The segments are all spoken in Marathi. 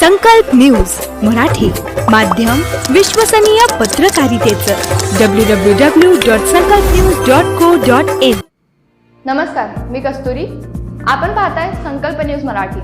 संकल्प न्यूज मराठी माध्यम विश्वसनीय पत्रकारितेचं. W W W dot Sankalp news dot co dot in नमस्कार मी कस्तुरी. आपण पाहताय संकल्प न्यूज मराठी.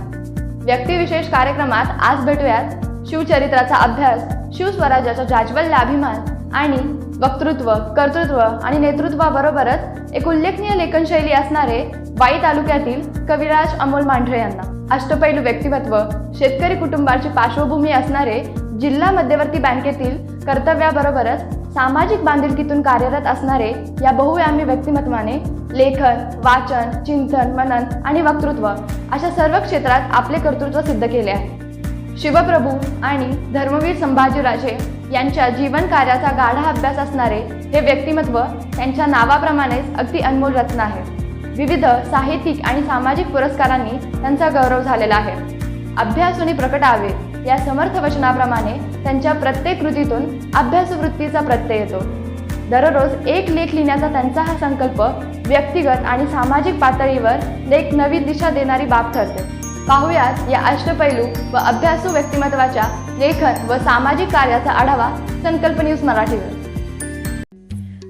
व्यक्तिविशेष कार्यक्रमात आज भेटूयात शिवचरित्राचा अभ्यास शिवस्वराज्याचा जाज्वल्य अभिमान आणि वक्तृत्व कर्तृत्व आणि नेतृत्वाबरोबरच एक उल्लेखनीय लेखनशैली असणारे वाई तालुक्यातील कविराज अमोल मांढरे यांना. अष्टपैलू व्यक्तिमत्व शेतकरी कुटुंबाची पार्श्वभूमी असणारे जिल्हा मध्यवर्ती बँकेतील कर्तव्याबरोबरच सामाजिक बांधिलकीतून कार्यरत असणारे या बहुव्यामी व्यक्तिमत्वाने लेखन वाचन चिंतन मनन आणि वक्तृत्व अशा सर्व क्षेत्रात आपले कर्तृत्व सिद्ध केले आहे. शिवप्रभू आणि धर्मवीर संभाजीराजे यांच्या जीवन कार्याचा गाढा अभ्यास असणारे हे व्यक्तिमत्व त्यांच्या नावाप्रमाणेच अगदी अनमोल रत्न आहे. विविध साहित्यिक आणि सामाजिक पुरस्कारांनी त्यांचा गौरव झालेला आहे. अभ्यासूनी प्रकटावे या समर्थ वचनाप्रमाणे त्यांच्या प्रत्येक कृतीतून अभ्यासवृत्तीचा प्रत्यय येतो. दररोज एक लेख लिहिण्याचा त्यांचा हा संकल्प व्यक्तिगत आणि सामाजिक पातळीवर लेख नवी दिशा देणारी बाब ठरते. पाहुयात या अष्टपैलू व अभ्यासू व्यक्तिमत्वाच्या लेखन व सामाजिक कार्याचा आढावा संकल्प न्यूज मराठीवर.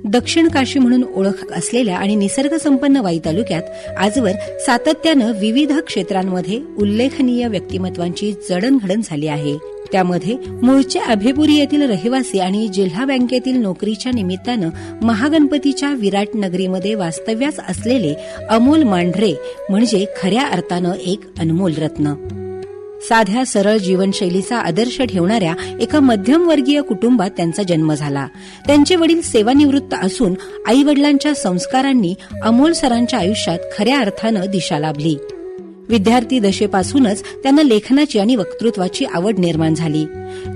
दक्षिण काशी म्हणून ओळख असलेल्या आणि निसर्गसंपन्न वाई तालुक्यात आजवर सातत्यानं विविध क्षेत्रांमध्ये उल्लेखनीय व्यक्तिमत्वांची जडणघडण झाली आहे. त्यामध्ये मूळचे अभेपुरी येथील रहिवासी आणि जिल्हा बँकेतील नोकरीच्या निमित्तानं महागणपतीच्या विराट नगरीमध्ये वास्तव्यास असलेले अमोल मांढरे म्हणजे खऱ्या अर्थानं एक अनमोल रत्न. साध्या सरळ जीवनशैलीचा आदर्श ठेवणाऱ्या एका मध्यमवर्गीय कुटुंबात त्यांचा जन्म झाला. त्यांचे वडील सेवानिवृत्त असून आई वडिलांच्या संस्कारांनी अमोल सरांच्या आयुष्यात खऱ्या अर्थानं दिशा लाभली. विद्यार्थी दशेपासूनच त्यांना लेखनाची आणि वक्तृत्वाची आवड निर्माण झाली.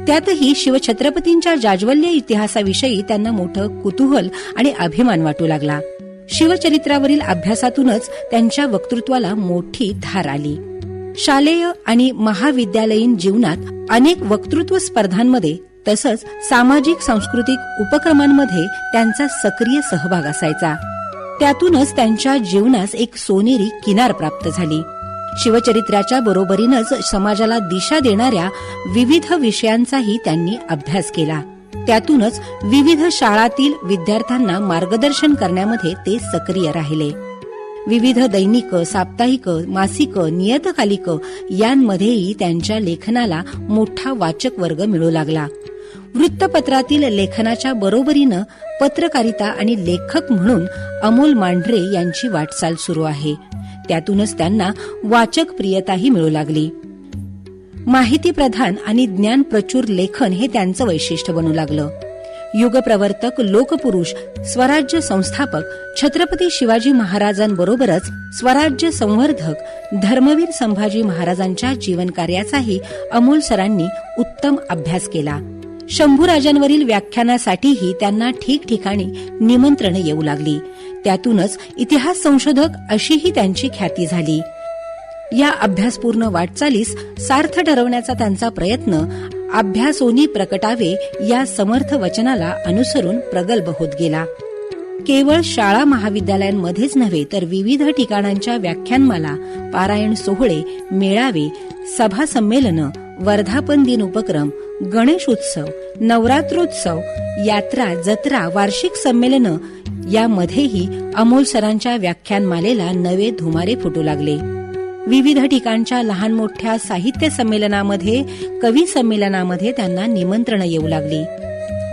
त्यातही शिवछत्रपतींच्या जाज्वल्य इतिहासाविषयी त्यांना मोठं कुतूहल आणि अभिमान वाटू लागला. शिवचरित्रावरील अभ्यासातूनच त्यांच्या वक्तृत्वाला मोठी धार आली. शालेय आणि महाविद्यालयीन जीवनात अनेक वक्तृत्व स्पर्धांमध्ये तसंच सामाजिक सांस्कृतिक उपक्रमांमध्ये त्यांचा सक्रिय सहभाग असायचा. त्यातूनच त्यांच्या जीवनास एक सोनेरी किनार प्राप्त झाली. शिवचरित्राच्या बरोबरीनंच समाजाला दिशा देणाऱ्या विविध विषयांचाही त्यांनी अभ्यास केला. त्यातूनच विविध शाळातील विद्यार्थ्यांना मार्गदर्शन करण्यामध्ये ते सक्रिय राहिले. विविध दैनिक साप्ताहिक मासिक नियतकालिक यांमध्येही त्यांच्या लेखनाला मोठा वाचक वर्ग मिळू लागला. वृत्तपत्रातील लेखनाच्या बरोबरीनं पत्रकारिता आणि लेखक म्हणून अमोल मांढरे यांची वाटचाल सुरू आहे. त्यातूनच त्यांना वाचक प्रियताही मिळू लागली. माहिती प्रधान आणि ज्ञान प्रचूर लेखन हे त्यांचं वैशिष्ट्य बनू लागलं. युगप्रवर्तक लोकपुरुष स्वराज्य संस्थापक छत्रपती शिवाजी महाराजांबरोबरच स्वराज्य संवर्धक धर्मवीर संभाजी महाराजांच्या जीवनकार्याचाही अमोल सरांनी उत्तम अभ्यास केला. शंभूराजांवरील व्याख्यानासाठीही त्यांना ठिकठिकाणी निमंत्रण येऊ लागली. त्यातूनच इतिहास संशोधक अशीही त्यांची ख्याती झाली. या अभ्यासपूर्ण वाटचालीस सार्थ ठरवण्याचा त्यांचा प्रयत्न अभ्यासोनी प्रकटावे या समर्थ वचनाला अनुसरून प्रगल्भ होत गेला. केवळ शाळा महाविद्यालयांमध्येच नव्हे तर विविध ठिकाणांच्या व्याख्यानमाला पारायण सोहळे मेळावे सभा संमेलनं वर्धापन दिन उपक्रम गणेश उत्सव नवरात्रोत्सव यात्रा जत्रा वार्षिक संमेलनं यामध्येही अमोल सरांच्या व्याख्यानमालेला नवे धुमारे फुटू लागले. विविध ठिकाणच्या लहान मोठ्या साहित्य संमेलनामध्ये कवी संमेलनामध्ये त्यांना निमंत्रण येऊ लागली.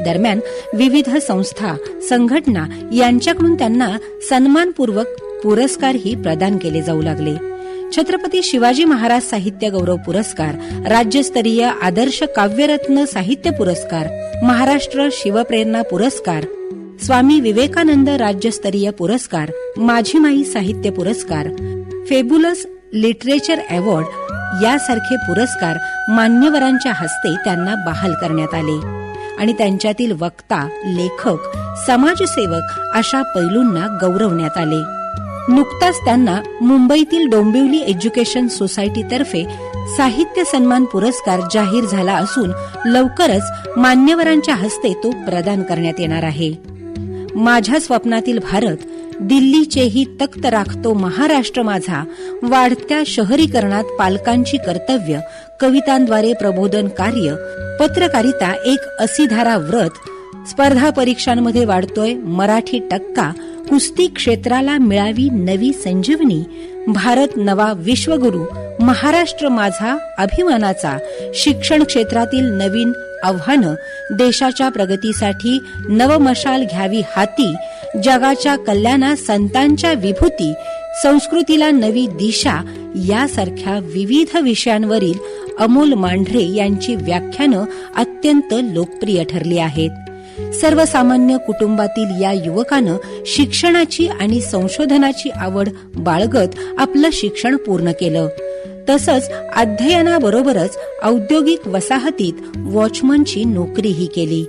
दरम्यान विविध संस्था संघटना यांच्याकडून त्यांना सन्मानपूर्वक पुरस्कारही प्रदान केले जाऊ लागले. छत्रपती शिवाजी महाराज साहित्य गौरव पुरस्कार राज्यस्तरीय आदर्श काव्यरत्न साहित्य पुरस्कार महाराष्ट्र शिवप्रेरणा पुरस्कार स्वामी विवेकानंद राज्यस्तरीय पुरस्कार माझी माई साहित्य पुरस्कार फेबुलस लिटरेचर अवॉर्ड यासारखे पुरस्कार मान्यवरांच्या हस्ते त्यांना बहाल करण्यात आले. आणि त्यांच्यातील वक्ता लेखक समाजसेवक अशा पैलूंना गौरवण्यात आले. नुकताच त्यांना मुंबईतील डोंबिवली एज्युकेशन सोसायटीतर्फे साहित्य सन्मान पुरस्कार जाहीर झाला असून लवकरच मान्यवरांच्या हस्ते तो प्रदान करण्यात येणार आहे. माझ्या स्वप्नातील भारत दिल्लीचेही तख्त राखतो महाराष्ट्र माझा वाढत्या शहरीकरणात पालकांची कर्तव्य कवितांद्वारे प्रबोधन कार्य पत्रकारिता एक असीधारा व्रत स्पर्धा परीक्षांमध्ये वाढतोय मराठी टक्का कुस्ती क्षेत्राला मिळावी नवी संजीवनी भारत नवा विश्वगुरु महाराष्ट्र माझा अभिमानाचा शिक्षण क्षेत्रातील नवीन आव्हानं देशाच्या प्रगतीसाठी नवमशाल घ्यावी हाती जगाच्या कल्याणा संतांच्या विभूती संस्कृतीला नवी दिशा यासारख्या विविध विषयांवरील अमोल मांढरे यांची व्याख्यानं अत्यंत लोकप्रिय ठरली आहेत. सर्वसामान्य कुटुंबातील या युवकानं शिक्षणाची आणि संशोधनाची आवड बाळगत आपलं शिक्षण पूर्ण केलं. तसंच अध्ययनाबरोबरच औद्योगिक वसाहतीत वॉचमनची नोकरीही केली.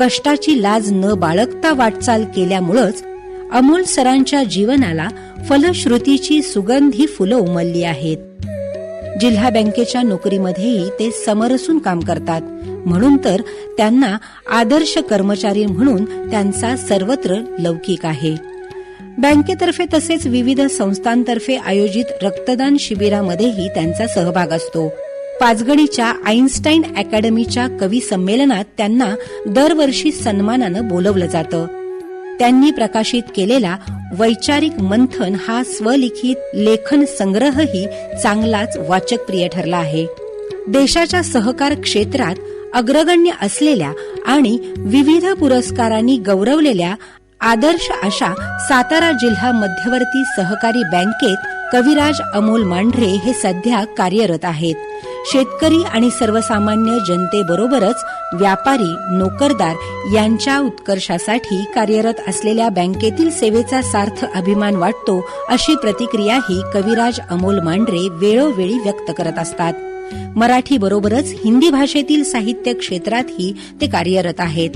कष्टाची लाज न बाळगता वाटचाल केल्यामुळंच अमोल सरांच्या जीवनाला फलश्रुतीची सुगंधी फुलं उमलली आहेत. जिल्हा बँकेच्या नोकरीमध्येही ते समरसून काम करतात. म्हणून तर त्यांना आदर्श कर्मचारी म्हणून त्यांचा सर्वत्र लौकिक आहे. बँकेतर्फे तसेच विविध संस्थांतर्फे आयोजित रक्तदान शिबिरामध्येही त्यांचा सहभाग असतो. पाचगडीच्या आईन्स्टाईन अकॅडमीच्या कवी संमेलनात त्यांना दरवर्षी सन्मानानं बोलवलं जातं. त्यांनी प्रकाशित केलेला वैचारिक मंथन हा स्वलिखित लेखन संग्रहही चांगलाच वाचकप्रिय ठरला आहे. देशाच्या सहकार क्षेत्रात अग्रगण्य असलेल्या आणि विविध पुरस्कारांनी गौरवलेल्या आदर्श अशा सातारा जिल्हा मध्यवर्ती सहकारी बँकेत कविराज अमोल मांढरे हे सध्या कार्यरत आहेत. शेतकरी आणि सर्वसामान्य जनतेबरोबरच व्यापारी नोकरदार यांच्या उत्कर्षासाठी कार्यरत असलेल्या बँकेतील सेवेचा सार्थ अभिमान वाटतो अशी प्रतिक्रियाही कविराज अमोल मांढरे वेळोवेळी व्यक्त करत असतात. मराठी बरोबरच हिंदी भाषेतील साहित्य क्षेत्रातही ते कार्यरत आहेत.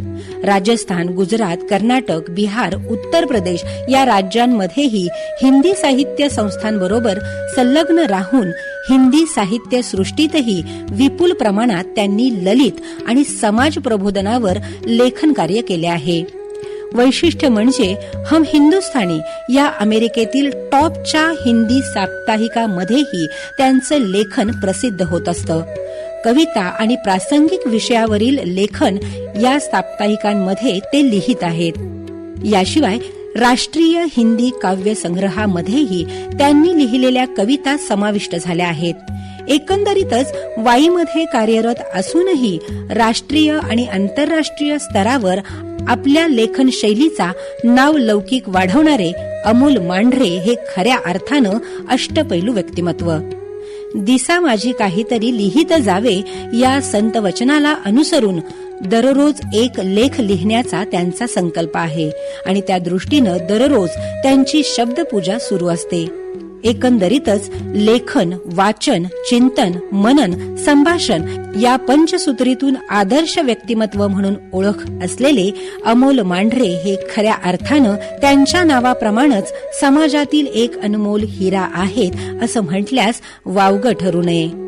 राजस्थान गुजरात कर्नाटक बिहार उत्तर प्रदेश या राज्यांमध्येही हिंदी साहित्य संस्थांबरोबर संलग्न राहून हिंदी साहित्य सृष्टीतही विपुल प्रमाणात त्यांनी ललित आणि समाज प्रबोधनावर लेखन कार्य केले आहे. वैशिष्ट्य म्हणजे हम हिंदुस्थानी या अमेरिकेतील टॉपच्या हिंदी साप्ताहिकामध्येही त्यांचं लेखन प्रसिद्ध होत असतं. कविता आणि प्रासंगिक विषयावरील लेखन या साप्ताहिकांमध्ये ते लिहित आहेत. याशिवाय राष्ट्रीय हिंदी काव्य संग्रहामध्येही त्यांनी लिहिलेल्या कविता समाविष्ट झाल्या आहेत. एकंदरीतच वाईमध्ये कार्यरत असूनही राष्ट्रीय आणि आंतरराष्ट्रीय स्तरावर आपल्या लेखन शैलीचा नाव लौकिक वाढवणारे अमोल मांढरे हे खऱ्या अर्थानं अष्टपैलू व्यक्तिमत्व. दिसा माझी काहीतरी लिहित जावे या संत वचनाला अनुसरून दररोज एक लेख लिहिण्याचा त्यांचा संकल्प आहे आणि त्या दृष्टीनं दररोज त्यांची शब्दपूजा सुरू असते. एकंदरीतच लेखन वाचन चिंतन मनन संभाषण या पंचसूत्रीतून आदर्श व्यक्तिमत्व म्हणून ओळख असलेले अमोल मांढरे हे खऱ्या अर्थानं त्यांच्या नावाप्रमाणेच समाजातील एक अनमोल हिरा आहेत असं म्हटल्यास वावगं ठरू नये.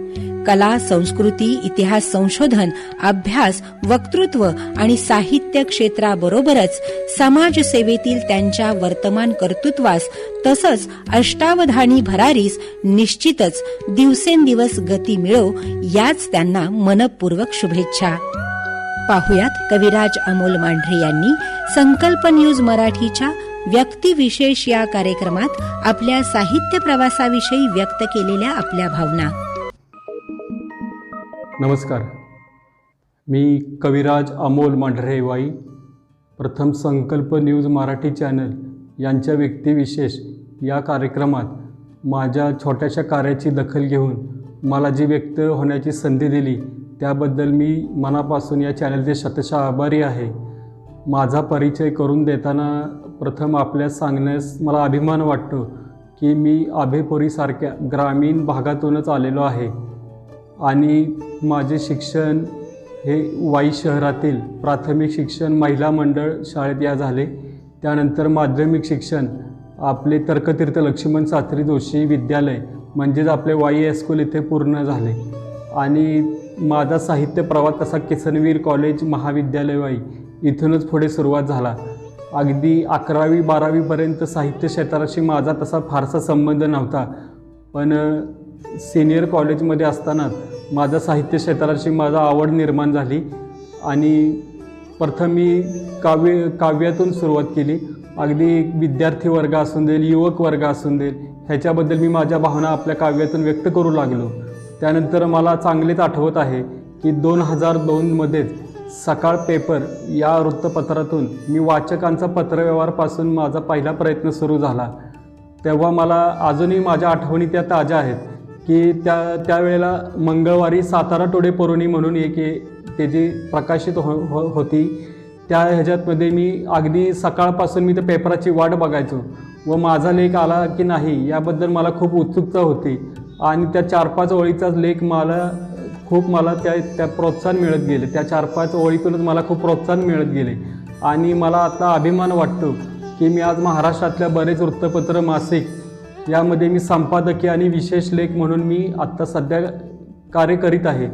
कला संस्कृती इतिहास संशोधन अभ्यास वक्तृत्व आणि साहित्य क्षेत्राबरोबरच समाजसेवेतील त्यांच्या वर्तमान कर्तृत्वास तसंच अष्टावधानी भरारीस निश्चितच दिवसेंदिवस गती मिळो याच त्यांना मनपूर्वक शुभेच्छा. पाहुयात कविराज अमोल मांढरे यांनी संकल्प न्यूज मराठीच्या व्यक्तिविशेष या कार्यक्रमात आपल्या साहित्य प्रवासाविषयी व्यक्त केलेल्या आपल्या भावना. नमस्कार. मी कविराज अमोल मांढरेवाई प्रथम संकल्प न्यूज मराठी चॅनल यांच्या व्यक्तिविशेष या कार्यक्रमात माझ्या छोट्याशा कार्याची दखल घेऊन मला जी व्यक्त होण्याची संधी दिली त्याबद्दल मी मनापासून या चॅनलचे शतशः आभारी आहे. माझा परिचय करून देताना प्रथम आपल्या सांगण्यास मला अभिमान वाटतो की मी आभेपुरीसारख्या ग्रामीण भागातूनच आलेलो आहे. आणि माझे शिक्षण हे वाई शहरातील प्राथमिक शिक्षण महिला मंडळ शाळेत या झाले. त्यानंतर माध्यमिक शिक्षण आपले तर्कतीर्थ लक्ष्मण सात्री जोशी विद्यालय म्हणजेच आपले वाई हायस्कूल इथे पूर्ण झाले. आणि माझा साहित्य प्रवास तसा किसनवीर कॉलेज महाविद्यालय वाई इथूनच पुढे सुरुवात झाला. अगदी अकरावी बारावीपर्यंत साहित्य क्षेत्राशी माझा तसा फारसा संबंध नव्हता. पण सिनियर कॉलेजमध्ये असताना माझं साहित्य क्षेत्राची माझा आवड निर्माण झाली आणि प्रथम मी काव्य काव्यातून सुरुवात केली. अगदी विद्यार्थी वर्ग असून देईल युवक वर्ग असून देईल ह्याच्याबद्दल मी माझ्या भावना आपल्या काव्यातून व्यक्त करू लागलो. त्यानंतर मला चांगलेच आठवत आहे की दोन हजार दोनमध्येच सकाळ पेपर या वृत्तपत्रातून मी वाचकांचा पत्रव्यवहारपासून माझा पहिला प्रयत्न सुरू झाला. तेव्हा मला अजूनही माझ्या आठवणी त्या ताज्या आहेत. की त्या त्यावेळेला मंगळवारी सातारा टोडे पौर्णी म्हणून एक ए- त्याची प्रकाशित हो हो होती त्या ह्याच्यातमध्ये मी अगदी सकाळपासून मी त्या पेपराची वाट बघायचो. व माझा लेख आला की नाही याबद्दल मला खूप उत्सुकता होती. आणि त्या चार पाच ओळीचाच लेख मला खूप मला त्या त्या प्रोत्साहन मिळत गेले. त्या चार पाच ओळीतूनच मला खूप प्रोत्साहन मिळत गेले. आणि मला आता अभिमान वाटतो की मी आज महाराष्ट्रातल्या बरेच वृत्तपत्र मासिक यामध्ये मी संपादकीय आणि विशेष लेख म्हणून मी आत्ता सध्या कार्य करीत आहे.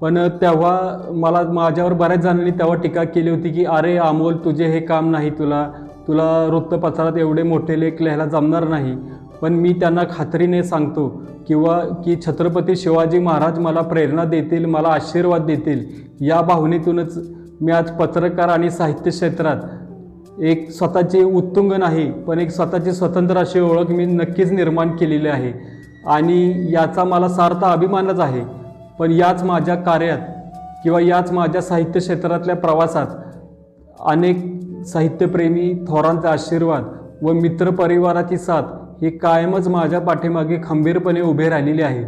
पण तेव्हा मला माझ्यावर बऱ्याच जणांनी तेव्हा टीका केली होती की अरे अमोल तुझे हे काम नाही तुला. तुला वृत्तपत्रात एवढे मोठे लेख लिहायला जमणार नाही. पण मी त्यांना खात्रीने सांगतो किंवा की छत्रपती शिवाजी महाराज मला प्रेरणा देतील मला आशीर्वाद देतील. या भावनेतूनच मी आज पत्रकार आणि साहित्य क्षेत्रात एक स्वतःची उत्तुंग नाही पण एक स्वतःची स्वतंत्र अशी ओळख मी नक्कीच निर्माण केलेली आहे. आणि याचा मला सार्थ अभिमानच आहे. पण याच माझ्या कार्यात किंवा याच माझ्या साहित्य क्षेत्रातल्या प्रवासात अनेक साहित्यप्रेमी थोरांचा आशीर्वाद व मित्रपरिवाराची साथ ही कायमच माझ्या पाठीमागे खंबीरपणे उभे राहिलेली आहे.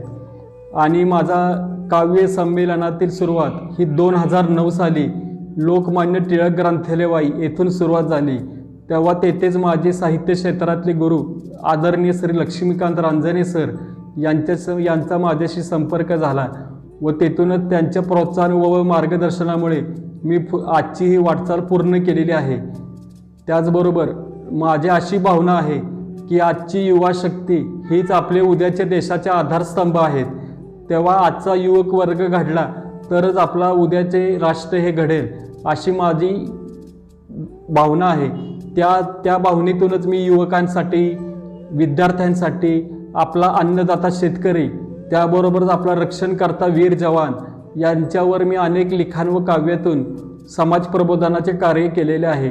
आणि माझा काव्य संमेलनातील सुरुवात ही दोन हजार नऊ साली लोकमान्य टिळक ग्रंथालयवाई येथून सुरुवात झाली. तेव्हा तेथेच माझे साहित्य क्षेत्रातले गुरु आदरणीय श्री लक्ष्मीकांत रांजणे सर यांच्या यांचा माझ्याशी संपर्क झाला व तेथूनच त्यांच्या प्रोत्साहन व मार्गदर्शनामुळे मी फु आजची ही वाटचाल पूर्ण केलेली आहे. त्याचबरोबर माझी अशी भावना आहे की आजची युवा शक्ती हीच आपले उद्याच्या देशाचे आधारस्तंभ आहेत. तेव्हा आजचा युवक वर्ग घडला तरच आपला उद्याचे राष्ट्र हे घडेल अशी माझी भावना आहे. त्या त्या भावनेतूनच मी युवकांसाठी विद्यार्थ्यांसाठी आपला अन्नदाता शेतकरी त्याबरोबरच आपला रक्षणकर्ता वीर जवान यांच्यावर मी अनेक लिखाण व काव्यातून समाज प्रबोधनाचे कार्य केलेले आहे.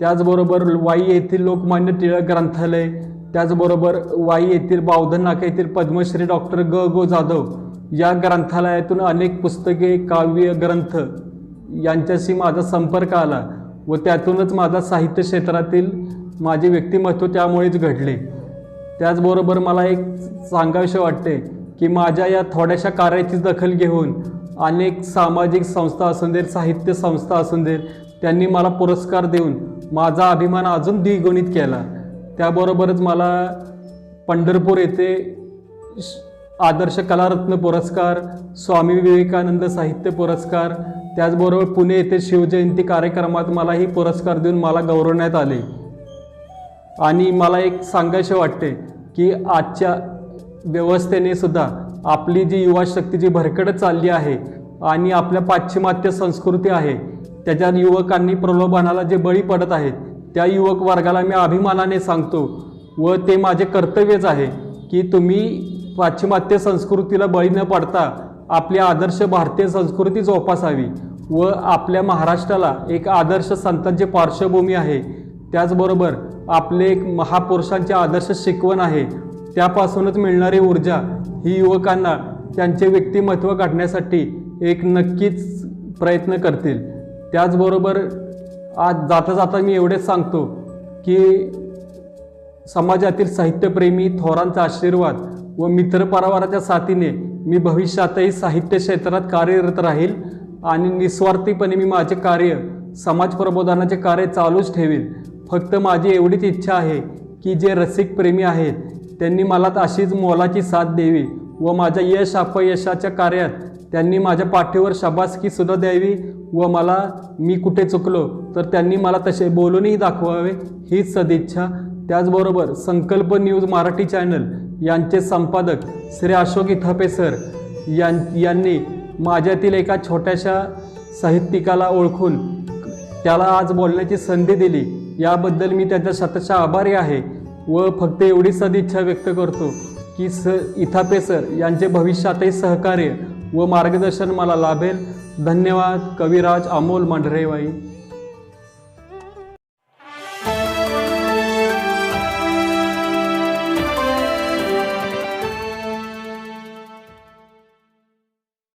त्याचबरोबर वाई येथील लोकमान्य टिळक ग्रंथालय त्याचबरोबर वाई येथील बावधन नाका येथील पद्मश्री डॉक्टर ग. गो. जाधव या ग्रंथालयातून अनेक पुस्तके काव्य ग्रंथ यांच्याशी माझा संपर्क आला व त्यातूनच माझा साहित्य क्षेत्रातील माझे व्यक्तिमत्व त्यामुळेच घडले. त्याचबरोबर मला एक सांगावेसे वाटते की माझ्या या थोड्याशा कार्याची दखल घेऊन अनेक सामाजिक संस्था असून देत साहित्य संस्था असून देत त्यांनी मला पुरस्कार देऊन माझा अभिमान अजून द्विगुणित केला. त्याबरोबरच मला पंढरपूर येथे श- आदर्श कलारत्न पुरस्कार स्वामी विवेकानंद साहित्य पुरस्कार त्याचबरोबर पुणे येथे शिवजयंती कार्यक्रमात मलाही पुरस्कार देऊन मला गौरवण्यात आले. आणि मला एक सांगायचे वाटते की आजच्या व्यवस्थेने सुद्धा आपली जी युवा शक्ती जी भरकटत चालली आहे आणि आपल्या पाश्चिमात्य संस्कृती आहे त्याच्या युवकांनी प्रलोभनाला जे बळी पडत आहेत त्या युवक वर्गाला मी अभिमानाने सांगतो व ते माझे कर्तव्यच आहे की तुम्ही पाश्चिमात्य संस्कृतीला बळी न पडता आपली आदर्श भारतीय संस्कृती जोपासावी व आपल्या महाराष्ट्राला एक आदर्श संतांची पार्श्वभूमी आहे. त्याचबरोबर आपले एक महापुरुषांचे आदर्श शिकवण आहे. त्यापासूनच मिळणारी ऊर्जा ही युवकांना त्यांचे व्यक्तिमत्व काढण्यासाठी एक नक्कीच प्रयत्न करतील. त्याचबरोबर आज जाता जाता मी एवढेच सांगतो की समाजातील साहित्यप्रेमी थोरांचा आशीर्वाद व मित्रपरिवाराच्या साथीने मी भविष्यातही साहित्य क्षेत्रात कार्यरत राहील आणि निस्वार्थीपणे मी माझे कार्य समाज प्रबोधनाचे कार्य चालूच ठेवील. फक्त माझी एवढीच इच्छा आहे की जे रसिक प्रेमी आहेत त्यांनी मला अशीच मोलाची साथ द्यावी व माझ्या यश अपयशाच्या कार्यात त्यांनी माझ्या पाठीवर शबासकीसुद्धा द्यावी व मला मी कुठे चुकलो तर त्यांनी मला तसे बोलूनही दाखवावे हीच सदिच्छा त्याचबरोबर संकल्प न्यूज मराठी चॅनल यांचे संपादक श्री अशोक इथापे सर यां यांनी माझ्यातील एका छोट्याशा साहित्यिकाला ओळखून त्याला आज बोलण्याची संधी दिली. याबद्दल मी त्याचा शतशः आभारी आहे व फक्त एवढी सदिच्छा व्यक्त करतो की स इथापे सर यांचे भविष्यातही सहकार्य व मार्गदर्शन मला लाभेल. धन्यवाद. कविराज अमोल मांढरेवाई.